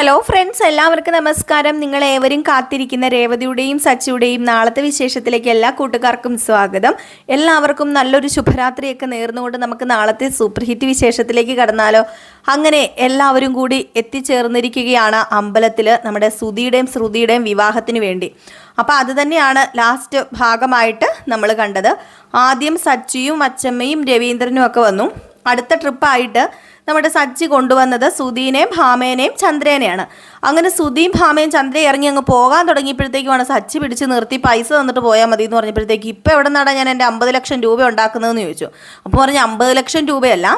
Hello friends എല്ലാവർക്കും നമസ്കാരം. നിങ്ങൾ ഏവരും കാത്തിരിക്കുന്ന രേവതിയുടെയും സച്ചിയുടെയും നാളത്തെ വിശേഷത്തിലേക്ക് എല്ലാ കൂട്ടുകാർക്കും സ്വാഗതം. എല്ലാവർക്കും നല്ലൊരു ശുഭരാത്രിയൊക്കെ നേർന്നുകൊണ്ട് നമുക്ക് നാളത്തെ സൂപ്പർ ഹിറ്റ് വിശേഷത്തിലേക്ക് കടന്നാലോ. അങ്ങനെ എല്ലാവരും കൂടി എത്തിച്ചേർന്നിരിക്കുകയാണ് അമ്പലത്തിൽ നമ്മുടെ സുധിയുടെയും ശ്രുതിയുടെയും വിവാഹത്തിന് വേണ്ടി. അപ്പോൾ അത് തന്നെയാണ് ലാസ്റ്റ് ഭാഗമായിട്ട് നമ്മൾ കണ്ടത്. ആദ്യം സച്ചിയും അച്ചമ്മയും രവീന്ദ്രനും ഒക്കെ വന്നു. അടുത്ത ട്രിപ്പായിട്ട് നമ്മുടെ സച്ചി കൊണ്ടുവന്നത് സുധീനെയും ഭാമേനെയും ചന്ദ്രേനെയാണ്. അങ്ങനെ സുധീം ഭാമയും ചന്ദ്രയും ഇറങ്ങി അങ്ങ് പോകാൻ തുടങ്ങിയപ്പോഴത്തേക്കുമാണ് സച്ചി പിടിച്ച് നിർത്തി പൈസ തന്നിട്ട് പോയാൽ മതി എന്ന് പറഞ്ഞപ്പോഴത്തേക്ക് ഇപ്പം എവിടെ നിന്നാണ് ഞാൻ എന്റെ അമ്പത് ലക്ഷം രൂപ ഉണ്ടാക്കുന്നതെന്ന് ചോദിച്ചു. അപ്പോൾ പറഞ്ഞു അമ്പത് ലക്ഷം രൂപയല്ല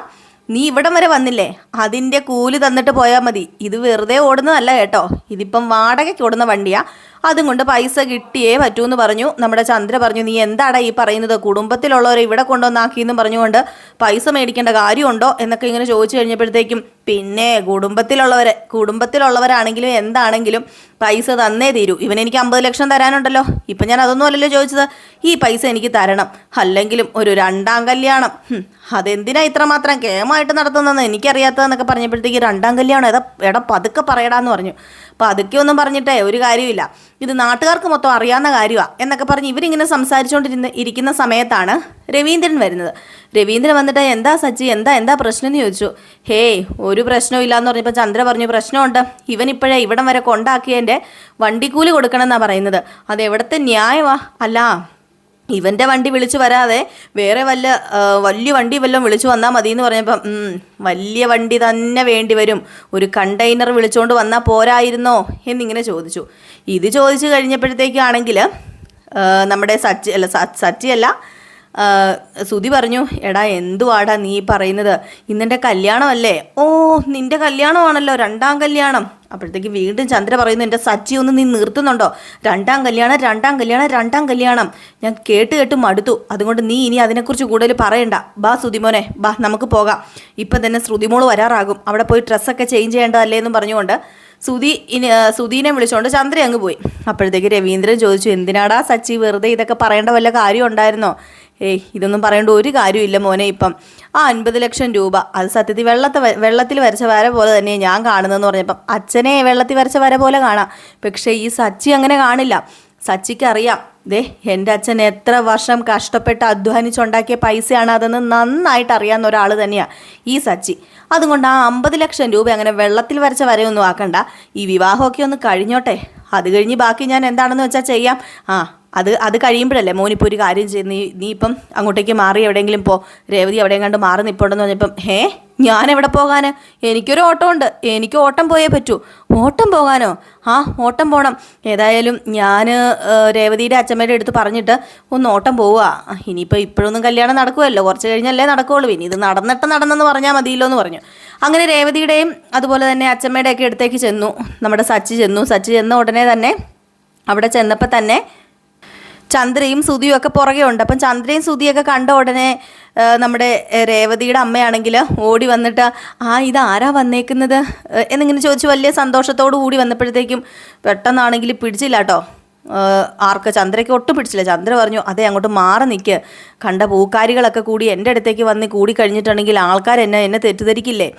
നീ ഇവിടം വരെ വന്നില്ലേ? അതിന്റെ കൂലി തന്നിട്ട് പോയാൽ മതി. ഇത് വെറുതെ ഓടുന്നതല്ല കേട്ടോ. ഇതിപ്പം വാടകയ്ക്ക് ഓടുന്ന വണ്ടിയാ. അതും കൊണ്ട് പൈസ കിട്ടിയേ പറ്റൂ എന്ന് പറഞ്ഞു. നമ്മുടെ ചന്ദ്ര പറഞ്ഞു നീ എന്താടാ ഈ പറയുന്നത്? കുടുംബത്തിലുള്ളവരെ ഇവിടെ കൊണ്ടുവന്നാക്കിയെന്നും പറഞ്ഞുകൊണ്ട് പൈസ മേടിക്കേണ്ട കാര്യമുണ്ടോ? എന്നൊക്കെ ഇങ്ങനെ ചോദിച്ചു കഴിഞ്ഞപ്പോഴത്തേക്കും പിന്നെ കുടുംബത്തിലുള്ളവർ കുടുംബത്തിലുള്ളവരാണെങ്കിലും എന്താണെങ്കിലും പൈസ തന്നേ തീരൂ. ഇവൻ എനിക്ക് അമ്പത് ലക്ഷം തരാനുണ്ടല്ലോ. ഇപ്പം ഞാൻ അതൊന്നും അല്ലല്ലോ ചോദിച്ചത്. ഈ പൈസ എനിക്ക് തരണം. അല്ലെങ്കിലും ഒരു രണ്ടാം കല്യാണം. അതെന്തിനാ ഇത്രമാത്രം കേമായിട്ട് നടത്തുന്നതെന്ന് എനിക്കറിയാത്തതെന്നൊക്കെ പറഞ്ഞപ്പോഴത്തേക്ക് രണ്ടാം കല്യാണം. ഏതാ എടാ പതുക്കെ പറയടാന്ന് പറഞ്ഞു. പതുക്കെ ഒന്നും പറഞ്ഞിട്ടേ ഒരു കാര്യമില്ല ഇത് നാട്ടുകാർക്ക് മൊത്തം അറിയാവുന്ന കാര്യമാണ് എന്നൊക്കെ പറഞ്ഞ് ഇവരിങ്ങനെ സംസാരിച്ചുകൊണ്ടിരുന്ന ഇരിക്കുന്ന സമയത്താണ് രവീന്ദ്രൻ വരുന്നത്. രവീന്ദ്രൻ വന്നിട്ട് എന്താ സച്ചി? എന്താ എന്താ പ്രശ്നം എന്ന് ചോദിച്ചു. ഹേയ് ഒരു പ്രശ്നവും എന്ന് പറഞ്ഞപ്പോൾ ചന്ദ്ര പറഞ്ഞു പ്രശ്നമുണ്ട്. ഇവൻ ഇപ്പോഴേ ഇവിടം വരെ കൊണ്ടാക്കിയതിന്റെ വണ്ടിക്കൂലി കൊടുക്കണം എന്നാണ് പറയുന്നത്. അതെവിടുത്തെ ന്യായമാ? അല്ല ഇവന്റെ വണ്ടി വിളിച്ചു വരാതെ വേറെ വല്ല വലിയ വണ്ടി വല്ലതും വിളിച്ചു വന്നാൽ മതി എന്ന് പറഞ്ഞപ്പം വലിയ വണ്ടി തന്നെ വേണ്ടി വരും. ഒരു കണ്ടെയ്നർ വിളിച്ചുകൊണ്ട് വന്നാൽ പോരായിരുന്നോ എന്നിങ്ങനെ ചോദിച്ചു. ഇത് ചോദിച്ചു കഴിഞ്ഞപ്പോഴത്തേക്കാണെങ്കിൽ നമ്മുടെ സച്ചി അല്ല സച്ചിയല്ല സുധി പറഞ്ഞു എടാ എന്തുവാടാ നീ പറയുന്നത്? ഇന്നെന്റെ കല്യാണമല്ലേ? ഓ നിന്റെ കല്യാണമാണല്ലോ രണ്ടാം കല്യാണം. അപ്പോഴത്തേക്ക് വീണ്ടും ചന്ദ്ര പറയുന്നു എന്റെ സച്ചി ഒന്ന് നീ നിർത്തുന്നുണ്ടോ? രണ്ടാം കല്യാണം രണ്ടാം കല്യാണം രണ്ടാം കല്യാണം. ഞാൻ കേട്ട് കേട്ട് മടുത്തു. അതുകൊണ്ട് നീ ഇനി അതിനെക്കുറിച്ച് കൂടുതൽ പറയണ്ട. ബാ സുതിമോനെ ബാ നമുക്ക് പോകാം. ഇപ്പം തന്നെ ശ്രുതിമോൾ വരാറാകും. അവിടെ പോയി ഡ്രസ്സൊക്കെ ചേഞ്ച് ചെയ്യേണ്ടതല്ലേ എന്ന് പറഞ്ഞുകൊണ്ട് സുധി ഇനി സുധീനെ വിളിച്ചുകൊണ്ട് ചന്ദ്ര അങ്ങ് പോയി. അപ്പോഴത്തേക്ക് രവീന്ദ്രൻ ചോദിച്ചു എന്തിനാടാ സച്ചി വെറുതെ ഇതൊക്കെ പറയേണ്ട വല്ല കാര്യം ഉണ്ടായിരുന്നോ? ഏയ് ഇതൊന്നും പറയേണ്ട ഒരു കാര്യമില്ല മോനെ ഇപ്പം. ആ അൻപത് ലക്ഷം രൂപ അത് സത്യത്തിൽ വെള്ളത്തെ വെള്ളത്തിൽ വരച്ച വര പോലെ തന്നെ ഞാൻ കാണുന്നതെന്ന് പറഞ്ഞപ്പം അച്ഛനെ വെള്ളത്തിൽ വരച്ച വര പോലെ കാണാം. പക്ഷേ ഈ സച്ചി അങ്ങനെ കാണില്ല. സച്ചിക്ക് അറിയാം ദേ എന്റെ അച്ഛൻ എത്ര വർഷം കഷ്ടപ്പെട്ട് അധ്വാനിച്ചുണ്ടാക്കിയ പൈസയാണ് അതെന്ന് നന്നായിട്ട് അറിയാവുന്ന ഒരാൾ തന്നെയാണ് ഈ സച്ചി. അതുകൊണ്ട് ആ അമ്പത് ലക്ഷം രൂപ അങ്ങനെ വെള്ളത്തിൽ വരച്ച വരെയൊന്നും ആക്കണ്ട. ഈ വിവാഹമൊക്കെ ഒന്ന് കഴിഞ്ഞോട്ടെ. അത് കഴിഞ്ഞ് ബാക്കി ഞാൻ എന്താണെന്ന് വെച്ചാൽ ചെയ്യാം. ആ അത് അത് കഴിയുമ്പോഴല്ലേ മോനിപ്പോൾ ഒരു കാര്യം ചെയ്ത് നീ നീ ഇപ്പം അങ്ങോട്ടേക്ക് മാറി എവിടെയെങ്കിലും പോ. രേവതി എവിടെയും കണ്ട് മാറി നിൽപ്പുണ്ടെന്ന് പറഞ്ഞപ്പം ഹേ ഞാൻ എവിടെ പോകാൻ എനിക്കൊരു ഓട്ടം ഉണ്ട് എനിക്ക് ഓട്ടം പോയേ പറ്റൂ. ഓട്ടം പോകാനോ? ആ ഓട്ടം പോകണം ഏതായാലും ഞാൻ രേവതിയുടെ അച്ഛമ്മയുടെ അടുത്ത് പറഞ്ഞിട്ട് ഒന്ന് ഓട്ടം പോവുക. ഇനിയിപ്പോൾ ഇപ്പോഴൊന്നും കല്യാണം നടക്കുമല്ലോ കുറച്ച് കഴിഞ്ഞല്ലേ നടക്കുകയുള്ളൂ ഇനി ഇത് നടന്നിട്ട് നടന്നെന്ന് പറഞ്ഞാൽ മതിയല്ലോ എന്ന് പറഞ്ഞു. അങ്ങനെ രേവതിയുടെയും അതുപോലെ തന്നെ അച്ഛമ്മയുടെയൊക്കെ അടുത്തേക്ക് ചെന്നു. നമ്മുടെ സച്ചി ചെന്നു. സച്ചി ചെന്ന ഉടനെ തന്നെ അവിടെ ചെന്നപ്പോൾ തന്നെ ചന്ദ്രയും സുധിയും ഒക്കെ പുറകെ ഉണ്ട്. അപ്പം ചന്ദ്രയും സുധിയൊക്കെ കണ്ട ഉടനെ നമ്മുടെ രേവതിയുടെ അമ്മയാണെങ്കിൽ ഓടി വന്നിട്ട് ആ ഇത് ആരാ വന്നേക്കുന്നത് എന്നിങ്ങനെ ചോദിച്ച് വലിയ സന്തോഷത്തോടു കൂടി വന്നപ്പോഴത്തേക്കും പെട്ടെന്നാണെങ്കിൽ പിടിച്ചില്ല കേട്ടോ ആർക്ക് ചന്ദ്രയ്ക്ക് ഒട്ടും പിടിച്ചില്ല. ചന്ദ്ര പറഞ്ഞു അതെ അങ്ങോട്ട് മാറി നിൽക്ക് കണ്ട പൂക്കാരികളൊക്കെ കൂടി എന്റെ അടുത്തേക്ക് വന്ന് കൂടി കഴിഞ്ഞിട്ടുണ്ടെങ്കിൽ ആൾക്കാർ എന്നെ എന്നെ തെറ്റിദ്ധരിക്കില്ലേ?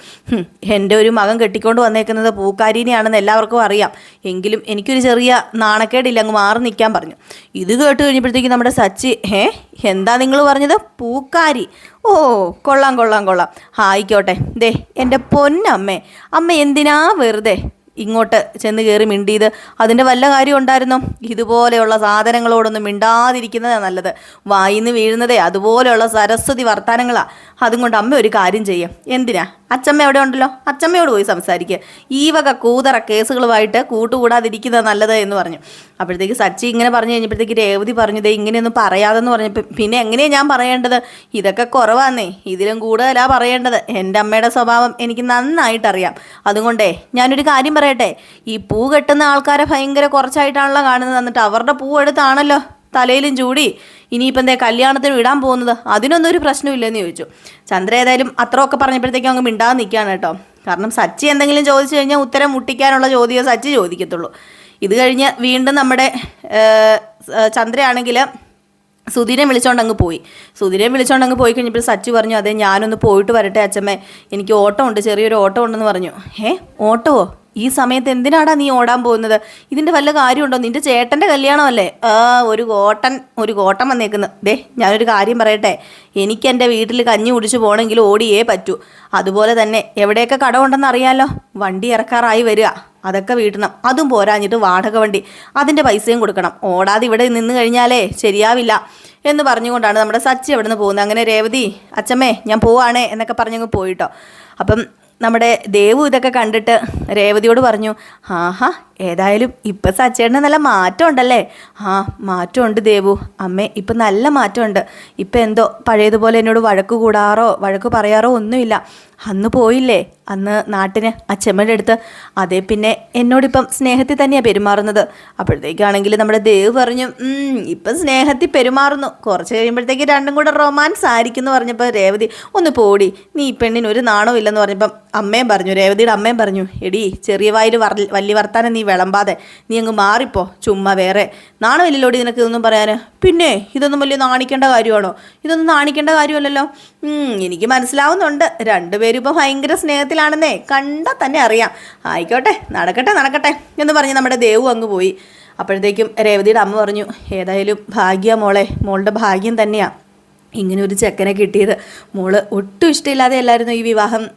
എന്റെ ഒരു മകൻ കെട്ടിക്കൊണ്ട് വന്നേക്കുന്നത് പൂക്കാരിനെയാണെന്ന് എല്ലാവർക്കും അറിയാം. എങ്കിലും എനിക്കൊരു ചെറിയ നാണക്കേടില്ല അങ്ങ് മാറി നിൽക്കാൻ പറഞ്ഞു. ഇത് കേട്ട് കഴിഞ്ഞപ്പോഴത്തേക്ക് നമ്മുടെ സച്ചി ഏ എന്താ നിങ്ങൾ പറഞ്ഞത്? പൂക്കാരി. ഓ കൊള്ളാം കൊള്ളാം കൊള്ളാം. ആയിക്കോട്ടെ. ദേ എന്റെ പൊന്നമ്മേ. അമ്മ എന്തിനാ വെറുതെ? ഇങ്ങോട്ട് ചെന്ന് കയറി മിണ്ടിയത്. അതിന്റെ വല്ല കാര്യം ഉണ്ടായിരുന്നോ? ഇതുപോലെയുള്ള സാധനങ്ങളോടൊന്നും മിണ്ടാതിരിക്കുന്നതാണ് നല്ലത്. വായിന്ന് വീഴുന്നതേ അതുപോലെയുള്ള സരസ്വതി വർത്തമാനങ്ങളാണ് അതും കൊണ്ട് അമ്മ ഒരു കാര്യം ചെയ്യും. എന്തിനാ? അച്ചമ്മ എവിടെ ഉണ്ടല്ലോ. അച്ചമ്മയോട് പോയി സംസാരിക്കുക ഈ വക കൂതറ കേസുകളുമായിട്ട് കൂട്ടുകൂടാതിരിക്കുന്നത് നല്ലത് എന്ന് പറഞ്ഞു. അപ്പോഴത്തേക്ക് സച്ചി ഇങ്ങനെ പറഞ്ഞു കഴിഞ്ഞപ്പോഴത്തേക്ക് രേവതി പറഞ്ഞു ദേ ഇങ്ങനെയൊന്നും പറയാതെന്ന് പറഞ്ഞപ്പോൾ പിന്നെ എങ്ങനെയാണ് ഞാൻ പറയേണ്ടത്? ഇതൊക്കെ കുറവാന്നേ. ഇതിലും കൂടുതലാ പറയേണ്ടത്. എന്റെ അമ്മയുടെ സ്വഭാവം എനിക്ക് നന്നായിട്ടറിയാം. അതുകൊണ്ടേ ഞാനൊരു കാര്യം പറയട്ടെ ഈ പൂ കെട്ടുന്ന ആൾക്കാരെ ഭയങ്കര കുറച്ചായിട്ടാണല്ലോ കാണുന്നത്. എന്നിട്ട് അവരുടെ പൂ എടുത്താണല്ലോ തലയിലും ചൂടി. ഇനിയിപ്പം എന്തേ കല്യാണത്തിന് വിടാൻ പോകുന്നത്? അതിനൊന്നും ഒരു പ്രശ്നമില്ലെന്ന് ചോദിച്ചു. ചന്ദ്ര ഏതായാലും അത്രയൊക്കെ പറഞ്ഞപ്പോഴത്തേക്കും അങ്ങ് മിണ്ടാതെ നിൽക്കുകയാണ് കേട്ടോ. കാരണം സച്ചി എന്തെങ്കിലും ചോദിച്ചു കഴിഞ്ഞാൽ ഉത്തരം മുട്ടിക്കാനുള്ള ചോദ്യമേ സച്ചി ചോദിക്കത്തുള്ളൂ. ഇത് കഴിഞ്ഞ് വീണ്ടും നമ്മുടെ ചന്ദ്രയാണെങ്കിൽ സുധീരെ വിളിച്ചോണ്ട് അങ്ങ് പോയി. സുധീരെ വിളിച്ചോണ്ട് അങ്ങ് പോയി കഴിഞ്ഞപ്പോൾ സച്ചു പറഞ്ഞു അതെ ഞാനൊന്ന് പോയിട്ട് വരട്ടെ അച്ഛമ്മേ. എനിക്ക് ഓട്ടം ഉണ്ട് ചെറിയൊരു ഓട്ടം ഉണ്ടെന്ന് പറഞ്ഞു. ഏ ഓട്ടമോ? ഈ സമയത്ത് എന്തിനാടാ നീ ഓടാൻ പോകുന്നത്? ഇതിന്റെ വല്ല കാര്യമുണ്ടോ? നിന്റെ ചേട്ടന്റെ കല്യാണമല്ലേ? ആ ഒരു കോട്ടൻ ഒരു കോട്ടൻ വന്നേക്കുന്നു. ദേ ഞാനൊരു കാര്യം പറയട്ടെ. എനിക്ക് എന്റെ വീട്ടിൽ കഞ്ഞി കുടിച്ച് പോകണമെങ്കിൽ ഓടിയേ പറ്റൂ. അതുപോലെ തന്നെ എവിടെയൊക്കെ കടമുണ്ടെന്ന് അറിയാലോ? വണ്ടി ഇറക്കാറായി വരിക. അതൊക്കെ വീട്ടണം. അതും പോരാഞ്ഞിട്ട് വാടക വണ്ടി. അതിന്റെ പൈസയും കൊടുക്കണം. ഓടാതെ ഇവിടെ നിന്ന് കഴിഞ്ഞാലേ ശരിയാവില്ല എന്ന് പറഞ്ഞുകൊണ്ടാണ് നമ്മുടെ സച്ചി അവിടെ നിന്ന് പോകുന്നത്. അങ്ങനെ രേവതി അച്ഛമ്മേ ഞാൻ പോവാണേ എന്നൊക്കെ പറഞ്ഞങ്ങ് പോയിട്ടോ. അപ്പം നമ്മുടെ ദേവു ഇതൊക്കെ കണ്ടിട്ട് രേവതിയോട് പറഞ്ഞു ആഹാ ഏതായാലും ഇപ്പം സച്ചേട്ടന് നല്ല മാറ്റം ഉണ്ടല്ലേ ആ മാറ്റമുണ്ട് ദേവു. അമ്മേ ഇപ്പം നല്ല മാറ്റമുണ്ട്. ഇപ്പം എന്തോ പഴയതുപോലെ എന്നോട് വഴക്ക് കൂടാറോ വഴക്ക് പറയാറോ ഒന്നുമില്ല. അന്ന് പോയില്ലേ? അന്ന് നാട്ടിന് അച്ഛമ്മയുടെ അടുത്ത് അതേ പിന്നെ എന്നോടിപ്പം സ്നേഹത്തിൽ തന്നെയാണ് പെരുമാറുന്നത്. അപ്പോഴത്തേക്കാണെങ്കിൽ നമ്മുടെ ദേവ് പറഞ്ഞു "ഉം, ഇപ്പം സ്നേഹത്തിൽ പെരുമാറുന്നു. കുറച്ച് കഴിയുമ്പോഴത്തേക്ക് രണ്ടും കൂടെ റൊമാൻസ് ആയിരിക്കും എന്ന് പറഞ്ഞപ്പോൾ രേവതി ഒന്ന് പോടി നീ ഈ പെണ്ണിന് ഒരു നാണവും ഇല്ലെന്ന് പറഞ്ഞപ്പം അമ്മയും പറഞ്ഞു രേവതിയുടെ അമ്മയും പറഞ്ഞു എടി ചെറിയ വായിൽ വലിയ വർത്താനം നീ വിളമ്പാതെ നീ അങ്ങ് മാറിപ്പോ ചുമ്മാ വേറെ. നാണമില്ലല്ലോടി നിനക്ക് ഇതൊന്നും പറയാൻ പിന്നെ ഇതൊന്നും വലിയ നാണിക്കേണ്ട കാര്യമാണോ? ഇതൊന്നും നാണിക്കേണ്ട കാര്യമല്ലല്ലോ? എനിക്ക് മനസ്സിലാവുന്നുണ്ട്. രണ്ടുപേരും ഇപ്പോൾ ഭയങ്കര സ്നേഹത്തിലാണെന്നേ കണ്ടാൽ തന്നെ അറിയാം. ആയിക്കോട്ടെ നടക്കട്ടെ നടക്കട്ടെ എന്ന് പറഞ്ഞ് നമ്മുടെ ദേവു അങ്ങ് പോയി. അപ്പോഴത്തേക്കും രേവതിയുടെ അമ്മ പറഞ്ഞു ഏതായാലും ഭാഗ്യ മോളെ മോളുടെ ഭാഗ്യം തന്നെയാണ് ഇങ്ങനെ ഒരു ചെക്കനെ കിട്ടിയത്. മോൾ ഒട്ടും ഇഷ്ടമില്ലാതെ അല്ലായിരുന്നു ഈ വിവാഹം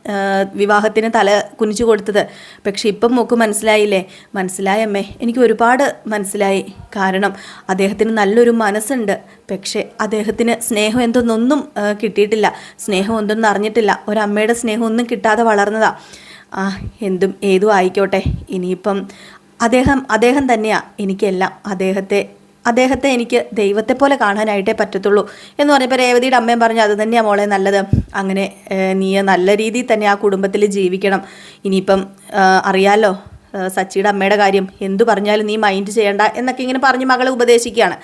വിവാഹത്തിന് തല കുനിച്ചു കൊടുത്തത്. പക്ഷെ ഇപ്പം മോക്ക് മനസ്സിലായില്ലേ? മനസ്സിലായ അമ്മേ. എനിക്ക് ഒരുപാട് മനസ്സിലായി. കാരണം അദ്ദേഹത്തിന് നല്ലൊരു മനസ്സുണ്ട്. പക്ഷേ അദ്ദേഹത്തിന് സ്നേഹം എന്തെന്നൊന്നും കിട്ടിയിട്ടില്ല. സ്നേഹം എന്തൊന്നും അറിഞ്ഞിട്ടില്ല. ഒരമ്മയുടെ സ്നേഹം ഒന്നും കിട്ടാതെ വളർന്നതാ. ആ എന്തും ഏതും ആയിക്കോട്ടെ. ഇനിയിപ്പം അദ്ദേഹം അദ്ദേഹം തന്നെയാണ് എനിക്കെല്ലാം അദ്ദേഹത്തെ അദ്ദേഹത്തെ എനിക്ക് ദൈവത്തെ പോലെ കാണാനായിട്ടേ പറ്റത്തുള്ളൂ എന്ന് പറഞ്ഞപ്പോൾ രേവതിയുടെ അമ്മയും പറഞ്ഞു അത് തന്നെയാണ് മോളെ നല്ലത്. അങ്ങനെ നീ നല്ല രീതിയിൽ തന്നെ ആ കുടുംബത്തിൽ ജീവിക്കണം. ഇനിയിപ്പം അറിയാലോ? സച്ചിയുടെ അമ്മയുടെ കാര്യം എന്തു പറഞ്ഞാലും നീ മൈൻഡ് ചെയ്യണ്ട എന്നൊക്കെ ഇങ്ങനെ പറഞ്ഞ് മകളെ ഉപദേശിക്കുകയാണ്.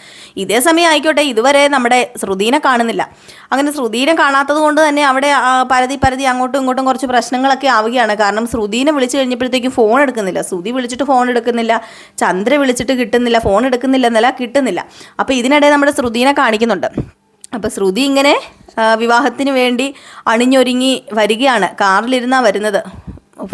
ഇതേ സമയം ആയിക്കോട്ടെ ഇതുവരെ നമ്മുടെ ശ്രുതീനെ കാണുന്നില്ല. അങ്ങനെ ശ്രുതീനെ കാണാത്തത് കൊണ്ട് തന്നെ അവിടെ പരതി പരതി അങ്ങോട്ടും ഇങ്ങോട്ടും കുറച്ച് പ്രശ്നങ്ങളൊക്കെ ആവുകയാണ്. കാരണം ശ്രുതീനെ വിളിച്ചു കഴിഞ്ഞപ്പോഴത്തേക്കും ഫോൺ എടുക്കുന്നില്ല. ശ്രുതി വിളിച്ചിട്ട് ഫോൺ എടുക്കുന്നില്ല. ചന്ദ്ര വിളിച്ചിട്ട് കിട്ടുന്നില്ല. ഫോൺ എടുക്കുന്നില്ല എന്നല്ല കിട്ടുന്നില്ല. അപ്പോൾ ഇതിനിടെ നമ്മുടെ ശ്രുതീനെ കാണിക്കുന്നുണ്ട്. അപ്പോൾ ശ്രുതി ഇങ്ങനെ വിവാഹത്തിന് വേണ്ടി അണിഞ്ഞൊരുങ്ങി വരികയാണ്. കാറിലിരുന്നാണ് വരുന്നത്.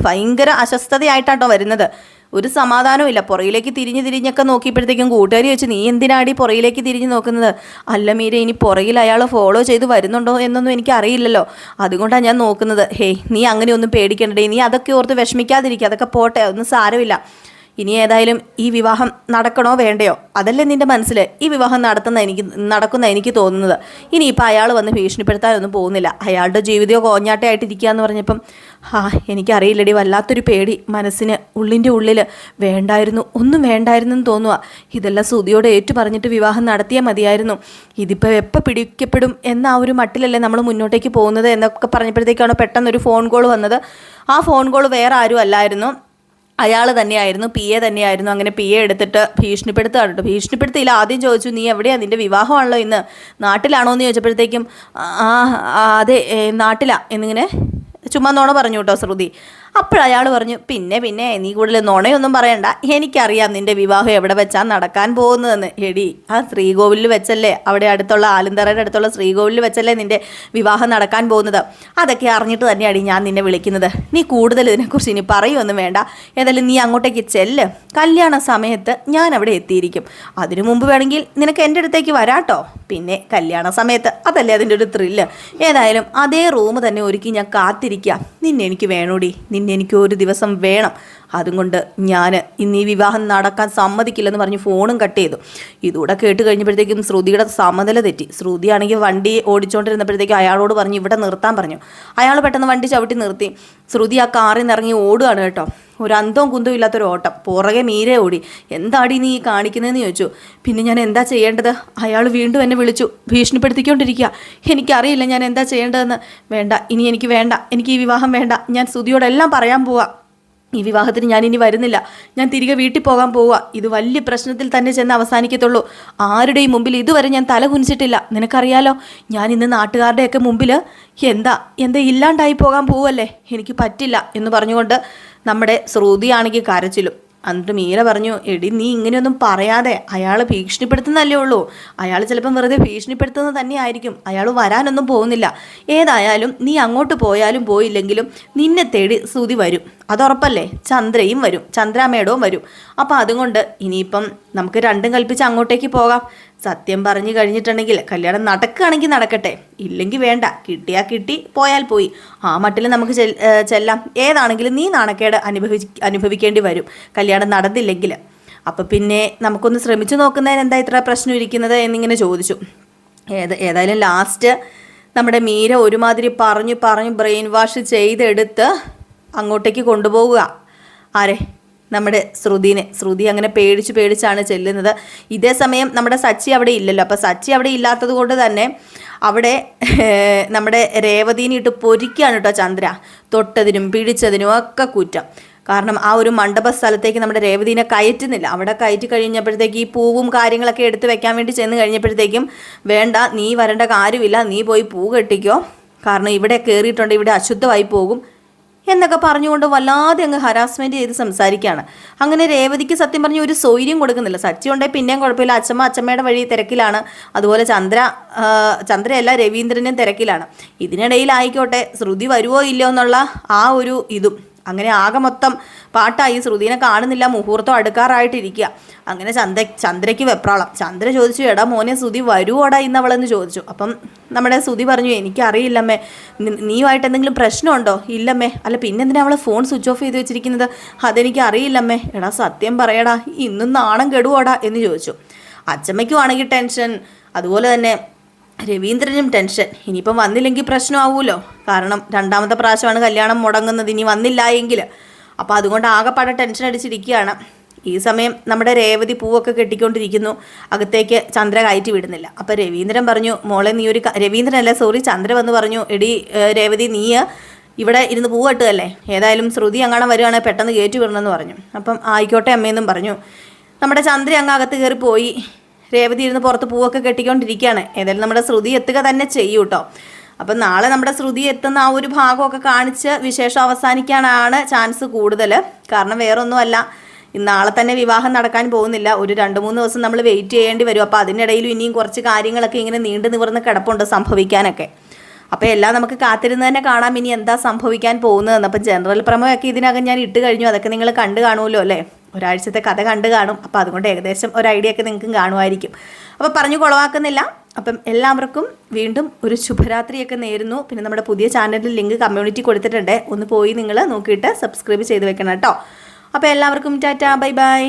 ഭയങ്കര അസ്വസ്ഥതയായിട്ടാട്ടോ വരുന്നത്. ഒരു സമാധാനമില്ല ഇല്ല. പുറകിലേക്ക് തിരിഞ്ഞ് തിരിഞ്ഞൊക്കെ നോക്കിയപ്പോഴത്തേക്കും കൂട്ടുകാരി വെച്ച് നീ എന്തിനാടി പുറയിലേക്ക് തിരിഞ്ഞ് നോക്കുന്നത്? അല്ല മീര ഇനി പുറകിൽ അയാൾ ഫോളോ ചെയ്ത് വരുന്നുണ്ടോ എന്നൊന്നും എനിക്ക് അറിയില്ലല്ലോ അതുകൊണ്ടാണ് ഞാൻ നോക്കുന്നത്. ഹേയ് നീ അങ്ങനെയൊന്നും പേടിക്കണ്ടേ. നീ അതൊക്കെ ഓർത്ത് വിഷമിക്കാതിരിക്കുക അതൊക്കെ പോട്ടെ ഒന്നും സാരമില്ല. ഇനി ഏതായാലും ഈ വിവാഹം നടക്കണോ വേണ്ടയോ? അതല്ലേ നിന്റെ മനസ്സിൽ ഈ വിവാഹം നടത്തുന്ന എനിക്ക് നടക്കുന്ന എനിക്ക് തോന്നുന്നത്. ഇനിയിപ്പോൾ അയാൾ വന്ന് ഭീഷണിപ്പെടുത്താനൊന്നും പോകുന്നില്ല. അയാളുടെ ജീവിതമോ കോഞ്ഞാട്ടയായിട്ടിരിക്കുക എന്ന് പറഞ്ഞപ്പം ആ എനിക്കറിയില്ലടി വല്ലാത്തൊരു പേടി. മനസ്സിന് ഉള്ളിന്റെ ഉള്ളിൽ വേണ്ടായിരുന്നു ഒന്നും വേണ്ടായിരുന്നു എന്ന് തോന്നുക ഇതെല്ലാം സുതിയോട് ഏറ്റു പറഞ്ഞിട്ട് വിവാഹം നടത്തിയാൽ മതിയായിരുന്നു. ഇതിപ്പോൾ എപ്പോൾ പിടിക്കപ്പെടും എന്ന ആ ഒരു മട്ടിലല്ലേ നമ്മൾ മുന്നോട്ടേക്ക് പോകുന്നത് എന്നൊക്കെ പറഞ്ഞപ്പോഴത്തേക്കാണ് പെട്ടെന്നൊരു ഫോൺ കോൾ വന്നത്. ആ ഫോൺ കോൾ വേറെ ആരും അല്ലായിരുന്നു. അയാൾ തന്നെയായിരുന്നു പി എ തന്നെയായിരുന്നു. അങ്ങനെ പി എ എടുത്തിട്ട് ഭീഷണിപ്പെടുത്തുകയാണ് കേട്ടോ ഭീഷണിപ്പെടുത്തിയില്ല. ആദ്യം ചോദിച്ചു നീ എവിടെയാണ് നിന്റെ വിവാഹമാണല്ലോ ഇന്ന്. നാട്ടിലാണോ? എന്ന് ചോദിച്ചപ്പോഴത്തേക്കും ആ അതെ നാട്ടിലാണ് എന്നിങ്ങനെ ചുമ്മാ നോണ പറഞ്ഞു കേട്ടോ ശ്രുതി. അപ്പോഴയാൾ പറഞ്ഞു പിന്നെ പിന്നെ നീ കൂടുതൽ നുണയൊന്നും പറയണ്ട. എനിക്കറിയാം നിന്റെ വിവാഹം എവിടെ വെച്ചാ നടക്കാൻ പോകുന്നതെന്ന്. എടി ആ ശ്രീകോവിലിൽ വെച്ചല്ലേ അവിടെ അടുത്തുള്ള ആലന്തറയുടെ അടുത്തുള്ള ശ്രീകോവിലിൽ വെച്ചല്ലേ നിന്റെ വിവാഹം നടക്കാൻ പോകുന്നത്. അതൊക്കെ അറിഞ്ഞിട്ട് തന്നെയാണ് ഞാൻ നിന്നെ വിളിക്കുന്നത്. നീ കൂടുതൽ ഇതിനെക്കുറിച്ച് ഇനി പറയുമൊന്നും വേണ്ട. ഏതായാലും നീ അങ്ങോട്ടേക്ക് ചെല്ല്. കല്യാണ സമയത്ത് ഞാൻ അവിടെ എത്തിയിരിക്കും. അതിനു മുമ്പ് വേണമെങ്കിൽ നിനക്ക് എന്റെ അടുത്തേക്ക് വരാട്ടോ. പിന്നെ കല്യാണ സമയത്ത് അതല്ലേ അതിന്റെ ഒരു ത്രില്ല് ഏതായാലും അതേ റൂം തന്നെ ഒരുക്കി ഞാൻ കാത്തിരിക്കുക നിന്നെ എനിക്ക് വേണോടി. നിന്നെ എനിക്ക് ഒരു ദിവസം വേണം. അതും കൊണ്ട് ഞാൻ ഇന്ന് ഈ വിവാഹം നടക്കാൻ സമ്മതിക്കില്ലെന്ന് പറഞ്ഞ് ഫോണും കട്ട് ചെയ്തു. ഇതൂടെ കേട്ട് കഴിഞ്ഞപ്പോഴത്തേക്കും ശ്രുതിയുടെ സമനില തെറ്റി. ശ്രുതി ആണെങ്കിൽ വണ്ടി ഓടിച്ചുകൊണ്ടിരുന്നപ്പോഴത്തേക്കും അയാളോട് പറഞ്ഞ് ഇവിടെ നിർത്താൻ പറഞ്ഞു. അയാൾ പെട്ടെന്ന് വണ്ടി ചവിട്ടി നിർത്തി. ശ്രുതി ആ കാറിൽ നിന്ന് ഇറങ്ങി ഓടുകയാണ് കേട്ടോ. ഒരു അന്തവും കുന്തവും ഇല്ലാത്തൊരു ഓട്ടം പുറകെ മീരെ ഓടി. എന്താടി നീ കാണിക്കുന്നതെന്ന് ചോദിച്ചു. പിന്നെ ഞാൻ എന്താ ചെയ്യേണ്ടത്? അയാൾ വീണ്ടും എന്നെ വിളിച്ചു. ഭീഷണിപ്പെടുത്തിക്കൊണ്ടിരിക്കുക. എനിക്കറിയില്ല ഞാൻ എന്താ ചെയ്യേണ്ടതെന്ന്. വേണ്ട ഇനി എനിക്ക് വേണ്ട. എനിക്ക് ഈ വിവാഹം വേണ്ട. ഞാൻ സ്തുതിയോടെല്ലാം പറയാൻ പോവാം. ഈ വിവാഹത്തിന് ഞാൻ ഇനി വരുന്നില്ല. ഞാൻ തിരികെ വീട്ടിൽ പോകാൻ പോവുക ഇത് വലിയ പ്രശ്നത്തിൽ തന്നെ ചെന്ന് അവസാനിക്കത്തുള്ളൂ. ആരുടെയും മുമ്പിൽ ഇതുവരെ ഞാൻ തല കുനിച്ചിട്ടില്ല. നിനക്കറിയാലോ? ഞാൻ ഇന്ന് നാട്ടുകാരുടെയൊക്കെ മുമ്പിൽ എന്താ? എന്താ ഇല്ലാണ്ടായി പോകാൻ പോവല്ലേ? എനിക്ക് പറ്റില്ല എന്ന് പറഞ്ഞുകൊണ്ട് നമ്മുടെ ശ്രുതിയാണെങ്കിൽ കരച്ചിലും. എന്നിട്ട് മീര പറഞ്ഞു എടി നീ ഇങ്ങനെയൊന്നും പറയാതെ. അയാൾ ഭീഷണിപ്പെടുത്തുന്നല്ലേ ഉള്ളൂ. അയാൾ ചിലപ്പം വെറുതെ ഭീഷണിപ്പെടുത്തുന്നത് തന്നെയായിരിക്കും. അയാൾ വരാനൊന്നും പോകുന്നില്ല. ഏതായാലും നീ അങ്ങോട്ട് പോയാലും പോയില്ലെങ്കിലും നിന്നെ തേടി ശ്രുതി വരും. അതുറപ്പല്ലേ? ചന്ദ്രയും വരും. ചന്ദ്രാമേടവും വരും. അപ്പം അതുകൊണ്ട് ഇനിയിപ്പം നമുക്ക് രണ്ടും കൽപ്പിച്ച് അങ്ങോട്ടേക്ക് പോകാം. സത്യം പറഞ്ഞു കഴിഞ്ഞിട്ടുണ്ടെങ്കിൽ കല്യാണം നടക്കുകയാണെങ്കിൽ നടക്കട്ടെ. ഇല്ലെങ്കിൽ വേണ്ട. കിട്ടിയാൽ കിട്ടി പോയാൽ പോയി. ആ മട്ടിൽ നമുക്ക് ചെല്ലാം. ഏതാണെങ്കിലും നീ നാണക്കേട് അനുഭവി അനുഭവിക്കേണ്ടി വരും. കല്യാണം നടന്നില്ലെങ്കിൽ. അപ്പം പിന്നെ നമുക്കൊന്ന് ശ്രമിച്ചു നോക്കുന്നതിന് എന്താ ഇത്ര പ്രശ്നം ഇരിക്കുന്നത് എന്നിങ്ങനെ ചോദിച്ചു. ഏത് ഏതായാലും ലാസ്റ്റ് നമ്മുടെ മീര ഒരുമാതിരി പറഞ്ഞു പറഞ്ഞു ബ്രെയിൻ വാഷ് ചെയ്തെടുത്ത് അങ്ങോട്ടേക്ക് കൊണ്ടുപോവുക. ആരെ? നമ്മുടെ ശ്രുതിനെ. ശ്രുതി അങ്ങനെ പേടിച്ച് പേടിച്ചാണ് ചെല്ലുന്നത്. ഇതേ സമയം നമ്മുടെ സച്ചി അവിടെ ഇല്ലല്ലോ. അപ്പോൾ സച്ചി അവിടെ ഇല്ലാത്തത് കൊണ്ട് തന്നെ അവിടെ നമ്മുടെ രേവതീനെ ഇട്ട് പൊരിക്കുകയാണ് കേട്ടോ ചന്ദ്ര. തൊട്ടതിനും പിടിച്ചതിനും ഒക്കെ കുറ്റം. കാരണം ആ ഒരു മണ്ഡപ സ്ഥലത്തേക്ക് നമ്മുടെ രേവതീനെ കയറ്റുന്നില്ല. അവിടെ കയറ്റി കഴിഞ്ഞപ്പോഴത്തേക്ക് ഈ പൂവും കാര്യങ്ങളൊക്കെ എടുത്ത് വെക്കാൻ വേണ്ടി ചെന്ന് കഴിഞ്ഞപ്പോഴത്തേക്കും വേണ്ട നീ വരേണ്ട കാര്യമില്ല. നീ പോയി പൂ കെട്ടിക്കോ. കാരണം ഇവിടെ കയറിയിട്ടുണ്ട് ഇവിടെ അശുദ്ധമായി പോകും. എന്നൊക്കെ പറഞ്ഞുകൊണ്ട് വല്ലാതെ അങ്ങ് ഹരാസ്മെന്റ് ചെയ്ത് സംസാരിക്കുകയാണ്. അങ്ങനെ രേവതിക്ക് സത്യം പറഞ്ഞ ഒരു സൗര്യം കൊടുക്കുന്നില്ല. സച്ചി ഉണ്ടെങ്കിൽ പിന്നെയും കുഴപ്പമില്ല. അച്ഛമ്മ അച്ഛമ്മയുടെ വഴി തിരക്കിലാണ്. അതുപോലെ ചന്ദ്ര ചന്ദ്രയല്ല രവീന്ദ്രനും തിരക്കിലാണ്. ഇതിനിടയിലായിക്കോട്ടെ. ശ്രുതി വരുവോ ഇല്ലയോ എന്നുള്ള ആ ഒരു ഇതും. അങ്ങനെ ആകെ മൊത്തം പാട്ടായി. ശ്രുതിനെ കാണുന്നില്ല. മുഹൂർത്തം അടുക്കാറായിട്ടിരിക്കുക. അങ്ങനെ ചന്ദ്ര ചന്ദ്രയ്ക്ക് വെപ്രാളം. ചന്ദ്ര ചോദിച്ചു എടാ മോനെ ശ്രുതി വരുവോടാ? ഇന്ന് അവളെന്ന് ചോദിച്ചു. അപ്പം നമ്മുടെ ശ്രുതി പറഞ്ഞു എനിക്കറിയില്ലമ്മേ. നീയുമായിട്ട് എന്തെങ്കിലും പ്രശ്നമുണ്ടോ? ഇല്ലമ്മേ. അല്ല പിന്നെ പിന്നെന്തിനാ അവളെ ഫോൺ സ്വിച്ച് ഓഫ് ചെയ്ത് വെച്ചിരിക്കുന്നത്? അതെനിക്ക് അറിയില്ലമ്മേ എടാ സത്യം പറയടാ. ഇന്നും നാണം കെടുവോടാ? എന്ന് ചോദിച്ചു. അച്ഛമ്മയ്ക്കുവാണെങ്കിൽ ടെൻഷൻ. അതുപോലെ തന്നെ രവീന്ദ്രനും ടെൻഷൻ. ഇനിയിപ്പം വന്നില്ലെങ്കിൽ പ്രശ്നമാവുമല്ലോ കാരണം രണ്ടാമത്തെ പ്രാവശ്യമാണ് കല്യാണം മുടങ്ങുന്നത്. ഇനി വന്നില്ല എങ്കിൽ അപ്പോൾ അതുകൊണ്ട് ആകെപ്പാടെ ടെൻഷൻ അടിച്ചിരിക്കുകയാണ്. ഈ സമയം നമ്മുടെ രേവതി പൂവൊക്കെ കെട്ടിക്കൊണ്ടിരിക്കുന്നു. അകത്തേക്ക് ചന്ദ്ര കയറ്റി വിടുന്നില്ല. അപ്പോൾ രവീന്ദ്രൻ പറഞ്ഞു മോളെ നീ ഒരു രവീന്ദ്രനല്ല സോറി ചന്ദ്ര വന്ന് പറഞ്ഞു എടി രേവതി നീ ഇവിടെ ഇരുന്ന് പൂ കെട്ടുകയല്ലേ ഏതായാലും ശ്രുതി അങ്ങനെ വരുവാണെങ്കിൽ പെട്ടെന്ന് കയറ്റി വിടണമെന്ന് പറഞ്ഞു. അപ്പം ആയിക്കോട്ടെ അമ്മയെന്നും പറഞ്ഞു. നമ്മുടെ ചന്ദ്ര അങ്ങ് അകത്ത് കയറി പോയി രേവതി ഇരുന്ന് പുറത്ത് പൂവൊക്കെ കെട്ടിക്കൊണ്ടിരിക്കുകയാണ്. ഏതായാലും നമ്മുടെ ശ്രുതി എത്തുക തന്നെ ചെയ്യും കേട്ടോ അപ്പം നാളെ നമ്മുടെ ശ്രുതി എത്തുന്ന ആ ഒരു ഭാഗമൊക്കെ കാണിച്ച് വിശേഷം അവസാനിക്കാനാണ് ചാൻസ് കൂടുതൽ കാരണം വേറൊന്നുമല്ല നാളെ തന്നെ വിവാഹം നടക്കാൻ പോകുന്നില്ല. ഒരു രണ്ട് മൂന്ന് ദിവസം നമ്മൾ വെയിറ്റ് ചെയ്യേണ്ടി വരും. അപ്പോൾ അതിനിടയിലും ഇനിയും കുറച്ച് കാര്യങ്ങളൊക്കെ ഇങ്ങനെ നീണ്ടു നിവർന്ന് കിടപ്പുണ്ട് സംഭവിക്കാനൊക്കെ. അപ്പോൾ എല്ലാം നമുക്ക് കാത്തിരുന്ന് തന്നെ കാണാം. ഇനി എന്താ സംഭവിക്കാൻ പോകുന്നതെന്ന്. അപ്പം ജനറൽ പ്രമോയൊക്കെ ഇതിനകം ഞാൻ ഇട്ട് കഴിഞ്ഞു. അതൊക്കെ നിങ്ങൾ കണ്ടു കാണുമല്ലോ അല്ലേ? ഒരാഴ്ചത്തെ കഥ കണ്ടു കാണും. അപ്പോൾ അതുകൊണ്ട് ഏകദേശം ഒരു ഐഡിയ ഒക്കെ നിങ്ങൾക്കും കാണുമായിരിക്കും. അപ്പോൾ പറഞ്ഞു കുളവാക്കുന്നില്ല. അപ്പം എല്ലാവർക്കും വീണ്ടും ഒരു ശുഭരാത്രിയൊക്കെ നേരുന്നു. പിന്നെ നമ്മുടെ പുതിയ ചാനലിൽ ലിങ്ക് കമ്മ്യൂണിറ്റി കൊടുത്തിട്ടുണ്ട്. ഒന്ന് പോയി നിങ്ങൾ നോക്കിയിട്ട് സബ്സ്ക്രൈബ് ചെയ്ത് വെക്കണം കേട്ടോ. അപ്പോൾ എല്ലാവർക്കും ടാറ്റാ. Bye bye.